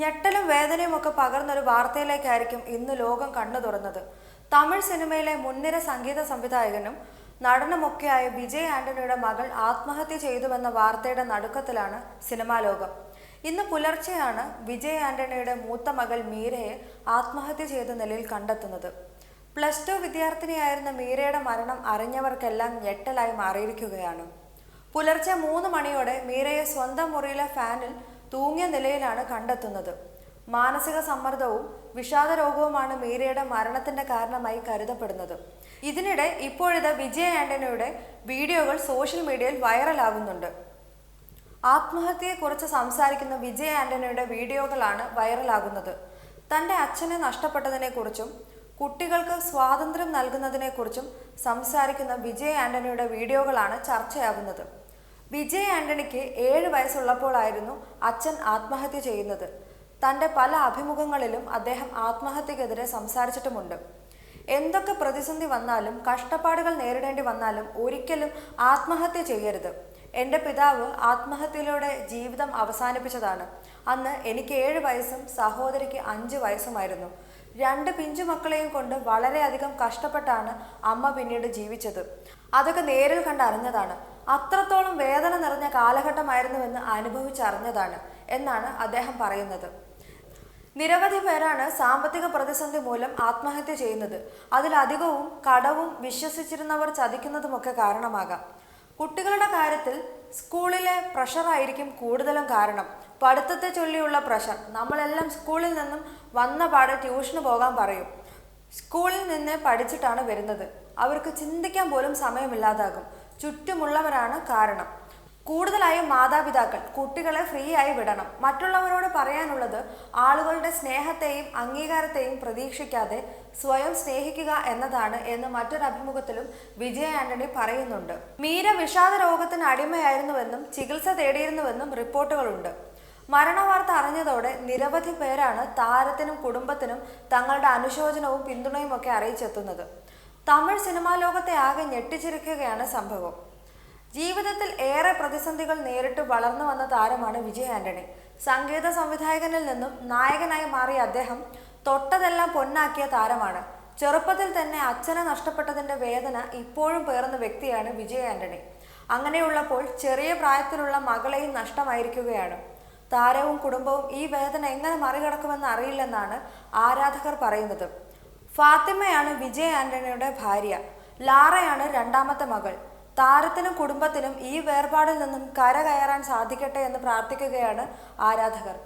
ഞെട്ടലും വേദനയും ഒക്കെ പകർന്നൊരു വാർത്തയിലേക്കായിരിക്കും ഇന്ന് ലോകം കണ്ണു തുറന്നത്. തമിഴ് സിനിമയിലെ മുൻനിര സംഗീത സംവിധായകനും നടനുമൊക്കെയായ വിജയ് ആന്റണിയുടെ മകൾ ആത്മഹത്യ ചെയ്തുവെന്ന വാർത്തയുടെ നടുക്കത്തിലാണ് സിനിമാ ലോകം. ഇന്ന് പുലർച്ചെയാണ് വിജയ് ആന്റണിയുടെ മൂത്ത മകൾ മീരയെ ആത്മഹത്യ ചെയ്ത നിലയിൽ കണ്ടെത്തുന്നത്. പ്ലസ് ടു വിദ്യാർത്ഥിനിയായിരുന്ന മീരയുടെ മരണം അറിഞ്ഞവർക്കെല്ലാം ഞെട്ടലായി മാറിയിരിക്കുകയാണ്. പുലർച്ചെ മൂന്ന് മണിയോടെ മീരയെ സ്വന്തം മുറിയിലെ ഫാനിൽ തൂങ്ങിയ നിലയിലാണ് കണ്ടെത്തുന്നത്. മാനസിക സമ്മർദ്ദവും വിഷാദ രോഗവുമാണ് മീരയുടെ മരണത്തിന്റെ കാരണമായി കരുതപ്പെടുന്നത്. ഇതിനിടെ ഇപ്പോഴത്തെ വിജയ് ആന്റണിയുടെ വീഡിയോകൾ സോഷ്യൽ മീഡിയയിൽ വൈറലാകുന്നുണ്ട് ആത്മഹത്യയെക്കുറിച്ച് സംസാരിക്കുന്ന വിജയ് ആന്റണിയുടെ വീഡിയോകളാണ് വൈറലാകുന്നത്. തന്റെ അച്ഛനെ നഷ്ടപ്പെട്ടതിനെക്കുറിച്ചും കുട്ടികൾക്ക് സ്വാതന്ത്ര്യം നൽകുന്നതിനെക്കുറിച്ചും സംസാരിക്കുന്ന വിജയ് ആന്റണിയുടെ വീഡിയോകളാണ് ചർച്ചയാകുന്നത് വിജയ് ആന്റണിക്ക് ഏഴ് വയസ്സുള്ളപ്പോഴായിരുന്നു അച്ഛൻ ആത്മഹത്യ ചെയ്യുന്നത്. തന്റെ പല അഭിമുഖങ്ങളിലും അദ്ദേഹം ആത്മഹത്യക്കെതിരെ സംസാരിച്ചിട്ടുമുണ്ട്. എന്തൊക്കെ പ്രതിസന്ധി വന്നാലും കഷ്ടപ്പാടുകൾ നേരിടേണ്ടി വന്നാലും ഒരിക്കലും ആത്മഹത്യ ചെയ്യരുത്. എന്റെ പിതാവ് ആത്മഹത്യയിലൂടെ ജീവിതം അവസാനിപ്പിച്ചതാണ്. അന്ന് എനിക്ക് ഏഴ് വയസ്സും സഹോദരിക്ക് അഞ്ച് വയസ്സുമായിരുന്നു. രണ്ട് പിഞ്ചു മക്കളെയും കൊണ്ട് വളരെയധികം കഷ്ടപ്പെട്ടാണ് അമ്മ പിന്നീട് ജീവിച്ചത്. അതൊക്കെ നേരിൽ കണ്ടറിഞ്ഞതാണ്. അത്രത്തോളം വേദന നിറഞ്ഞ കാലഘട്ടമായിരുന്നുവെന്ന് അനുഭവിച്ചറിഞ്ഞതാണ് എന്നാണ് അദ്ദേഹം പറയുന്നത്. നിരവധി പേരാണ് സാമ്പത്തിക പ്രതിസന്ധി മൂലം ആത്മഹത്യ ചെയ്യുന്നത്. അതിലധികവും കടവും വിശ്വസിച്ചിരുന്നവർ ചതിക്കുന്നതുമൊക്കെ കാരണമാകാം. കുട്ടികളുടെ കാര്യത്തിൽ സ്കൂളിലെ പ്രഷറായിരിക്കും കൂടുതലും കാരണം. പഠിത്തത്തെ ചൊല്ലിയുള്ള പ്രഷർ. നമ്മളെല്ലാം സ്കൂളിൽ നിന്നും വന്ന പാടെ ട്യൂഷന് പോകാൻ പറയും. സ്കൂളിൽ നിന്ന് പഠിച്ചിട്ടാണ് വരുന്നത്. അവർക്ക് ചിന്തിക്കാൻ പോലും സമയമില്ലാതാകും. ചുറ്റുമുള്ളവരാണ് കാരണം. കൂടുതലായും മാതാപിതാക്കൾ കുട്ടികളെ ഫ്രീ ആയി വിടണം. മറ്റുള്ളവരോട് പറയാനുള്ളത് ആളുകളുടെ സ്നേഹത്തെയും അംഗീകാരത്തെയും പ്രതീക്ഷിക്കാതെ സ്വയം സ്നേഹിക്കുക എന്നതാണ് എന്ന് മറ്റൊരു അഭിമുഖത്തിലും വിജയ ആന്റണി പറയുന്നുണ്ട്. മീര വിഷാദ രോഗത്തിന് അടിമയായിരുന്നുവെന്നും ചികിത്സ തേടിയിരുന്നുവെന്നും റിപ്പോർട്ടുകളുണ്ട്. മരണവാർത്ത അറിഞ്ഞതോടെ നിരവധി പേരാണ് താരത്തിനും കുടുംബത്തിനും തങ്ങളുടെ അനുശോചനവും പിന്തുണയും ഒക്കെ അറിയിച്ചെത്തുന്നത്. തമിഴ് സിനിമാ ലോകത്തെ ആകെ ഞെട്ടിച്ചിരിക്കുകയാണ് സംഭവം. ജീവിതത്തിൽ ഏറെ പ്രതിസന്ധികൾ നേരിട്ട് വളർന്നു വന്ന താരമാണ് വിജയ് ആന്റണി. സംഗീത സംവിധായകനിൽ നിന്നും നായകനായി മാറിയ അദ്ദേഹം തൊട്ടതെല്ലാം പൊന്നാക്കിയ താരമാണ്. ചെറുപ്പത്തിൽ തന്നെ അച്ഛനെ നഷ്ടപ്പെട്ടതിന്റെ വേദന ഇപ്പോഴും പേർന്ന വ്യക്തിയാണ് വിജയ് ആന്റണി. അങ്ങനെയുള്ളപ്പോൾ ചെറിയ പ്രായത്തിലുള്ള മകളെയും നഷ്ടമായിരിക്കുകയാണ്. താരവും കുടുംബവും ഈ വേദന എങ്ങനെ മറികടക്കുമെന്ന് അറിയില്ലെന്നാണ് ആരാധകർ പറയുന്നത്. ഫാത്തിമയാണ് വിജയ് ആന്റണിയുടെ ഭാര്യ. ലാറയാണ് രണ്ടാമത്തെ മകൾ. താരത്തിനും കുടുംബത്തിനും ഈ വേർപാടിൽ നിന്നും കരകയറാൻ സാധിക്കട്ടെ എന്ന് പ്രാർത്ഥിക്കുകയാണ് ആരാധകർ.